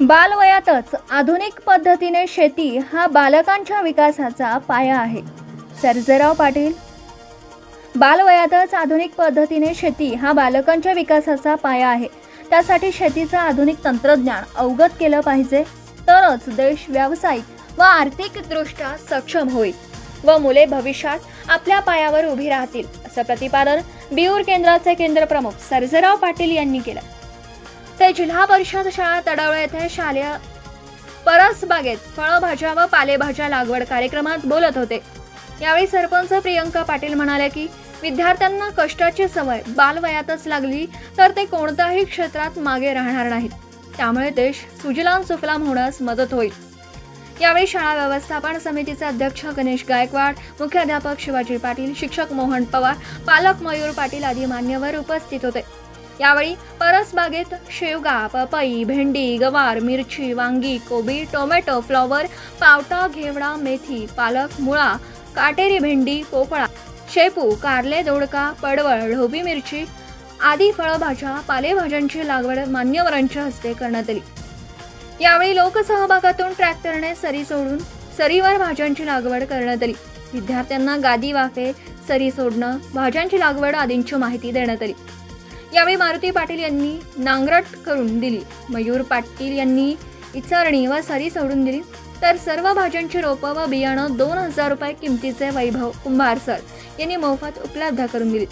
बालवयातच आधुनिक पद्धतीने शेती हा बालकांच्या विकासाचा पाया आहे. सर्जेराव पाटील. बालवयातच आधुनिक पद्धतीने शेती हा बालकांच्या विकासाचा पाया आहे. त्यासाठी शेतीचं आधुनिक तंत्रज्ञान अवगत केलं पाहिजे. तरच देश व्यावसायिक व आर्थिकदृष्ट्या सक्षम होईल व मुले भविष्यात आपल्या पायावर उभी राहतील असं प्रतिपादन बिऊर केंद्राचे केंद्रप्रमुख सर्जेराव पाटील यांनी केलं. ते जिल्हा परिषद शाळा तडावळ येथे शालेय परसबागेत फळभाज्या व पालेभाज्या लागवड कार्यक्रमात बोलत होते. यावेळी सरपंच प्रियंका पाटील म्हणाले की विद्यार्थ्यांना कष्टाची सवय बालवयातच लागली तर ते कोणत्याही क्षेत्रात मागे राहणार नाहीत. त्यामुळे देश सुजलाम सुफलाम होण्यास मदत होईल. यावेळी शाळा व्यवस्थापन समितीचे अध्यक्ष गणेश गायकवाड मुख्याध्यापक शिवाजी पाटील शिक्षक मोहन पवार पालक मयूर पाटील आदी मान्यवर उपस्थित होते. यावेळी परसबागेत शेवगा पपई भेंडी गवार मिरची वांगी कोबी टोमॅटो फ्लॉवर पावटा घेवडा मेथी पालक मुळा काटेरी भेंडी पोपळा शेपू कारले दोडका पडवळ ढोबी मिरची आदी फळभाज्या पालेभाज्यांची लागवड मान्यवरांच्या हस्ते करण्यात आली. यावेळी लोकसहभागातून ट्रॅक्टरने सरी सोडून सरीवर भाज्यांची लागवड करण्यात आली. विद्यार्थ्यांना गादी वाफे सरी सोडणं भाज्यांची लागवड आदींची माहिती देण्यात आली. यावेळी मारुती पाटील यांनी नांगरट करून दिली. मयूर पाटील यांनी इचारणी व सरी सोडून दिली. तर सर्व भाज्यांची रोपं व बियाणं दोन हजार रुपये किमतीचे वैभव कुंभार सर यांनी मोफत उपलब्ध करून दिली.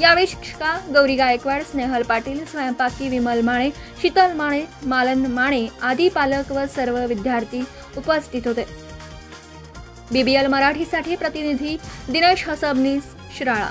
यावेळी शिक्षिका गौरी गायकवाड स्नेहल पाटील स्वयंपाकी विमल माने शीतल माने मालन माने आदी पालक व सर्व विद्यार्थी उपस्थित होते. बीबीएल मराठीसाठी प्रतिनिधी दिनेश हसबनीस शिराळा.